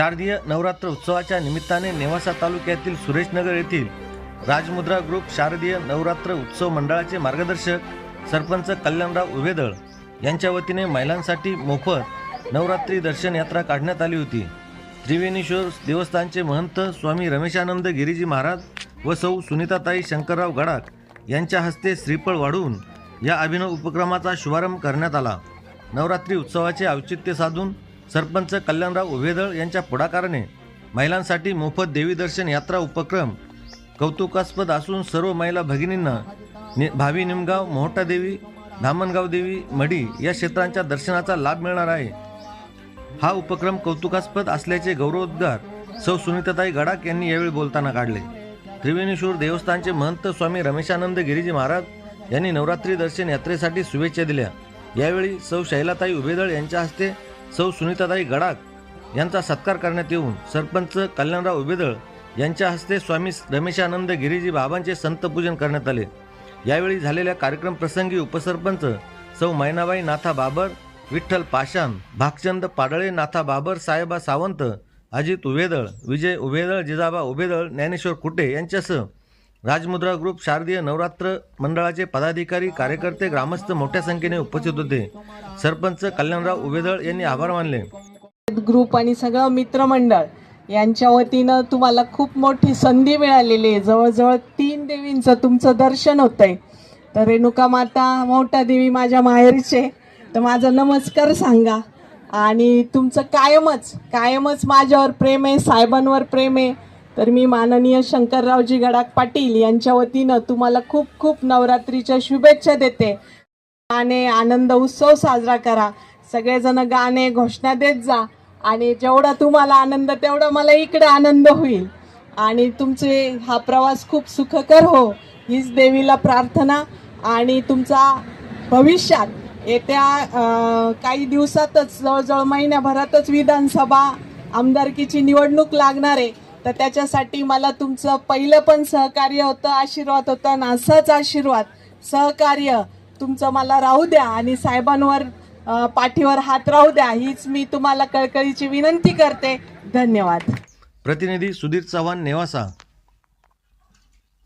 शारदीय नवरात्र उत्सवाच्या निमित्ताने नेवासा तालुक्यातील सुरेशनगर येथील राजमुद्रा ग्रुप शारदीय नवरात्र उत्सव मंडळाचे मार्गदर्शक सरपंच कल्याणराव उभेदळ यांच्या वतीने महिलांसाठी मोफत नवरात्री दर्शन यात्रा काढण्यात आली होती. त्रिवेणीश्वर देवस्थानचे महंत स्वामी रमेशानंद गिरीजी महाराज व सौ सुनीताताई शंकरराव गडाख यांच्या हस्ते श्रीफळ वाढवून या अभिनव उपक्रमाचा शुभारंभ करण्यात आला. नवरात्री उत्सवाचे औचित्य साधून सरपंच कल्याणराव उभेदळ यांच्या पुढाकाराने महिलांसाठी मोफत देवी दर्शन यात्रा उपक्रम कौतुकास्पद असून सर्व महिला भगिनींना नि भावी निमगाव मोहटा देवी धामणगाव देवी मढी या क्षेत्रांच्या दर्शनाचा लाभ मिळणार आहे. हा उपक्रम कौतुकास्पद असल्याचे गौरवोद्गार सौ सुनीताताई गडाख यांनी यावेळी बोलताना काढले. त्रिवेणीश्वर देवस्थानचे महंत स्वामी रमेशानंद गिरीजी महाराज यांनी नवरात्री दर्शन यात्रेसाठी शुभेच्छा दिल्या. यावेळी सौ शैलाताई उभेदळ यांच्या हस्ते सौ सुनीतादाई गडाख यांचा सत्कार करण्यात येऊन सरपंच कल्याणराव उभेदळ यांच्या हस्ते स्वामी रमेशानंद गिरीजी बाबांचे संतपूजन करण्यात आले. यावेळी झालेल्या कार्यक्रम प्रसंगी उपसरपंच सौ मैनाबाई नाथा बाबर विठ्ठल पाषाण भागचंद पाडळे नाथा बाबर साहेबा सावंत अजित उभेदळ विजय उभेदळ जिजाबा उभेदळ ज्ञानेश्वर कुटे यांच्यासह राजमुद्रा ग्रुप शारदीय नवरात्र मंडळाचे पदाधिकारी कार्यकर्ते ग्रामस्थ मोठ्या संख्येने उपस्थित होते. सरपंच कल्याणराव उभेदळ यांनी आभार मानले. ग्रुप आणि सगळं मित्रमंडळ यांच्या वतीनं तुम्हाला खूप मोठी संधी मिळालेली आहे. जवळजवळ तीन देवींचं तुमचं दर्शन होतंय. तर रेणुका माता मोठा देवी माझ्या माहेरचे तर माझा नमस्कार सांगा. आणि तुमचं कायमच कायमच माझ्यावर प्रेम आहे साहेबांवर प्रेम आहे. तर मी माननीय शंकररावजी गडाख पाटील यांच्या वतीनं तुम्हाला खूप खूप नवरात्रीच्या शुभेच्छा देते. गाणे आनंद उत्सव साजरा करा. सगळेजण गाणे घोषणा देत जा. आणि जेवढा तुम्हाला आनंद तेवढा मला इकडे आनंद होईल. आणि तुमचे हा प्रवास खूप सुखकर हो हीच देवीला प्रार्थना. आणि तुमचा भविष्यात येत्या काही दिवसातच जवळजवळ महिन्याभरातच विधानसभा आमदारकीची निवडणूक लागणार आहे. तर त्याच्यासाठी मला तुमचं पहिलं पण सहकार्य होतं आशीर्वाद होता आणि असंच आशीर्वाद सहकार्य तुमचं मला राहू द्या आणि साहेबांवर पाठीवर हात राहू द्या हीच मी तुम्हाला कळकळीची विनंती करते. धन्यवाद. प्रतिनिधी सुधीर चव्हाण नेवासा.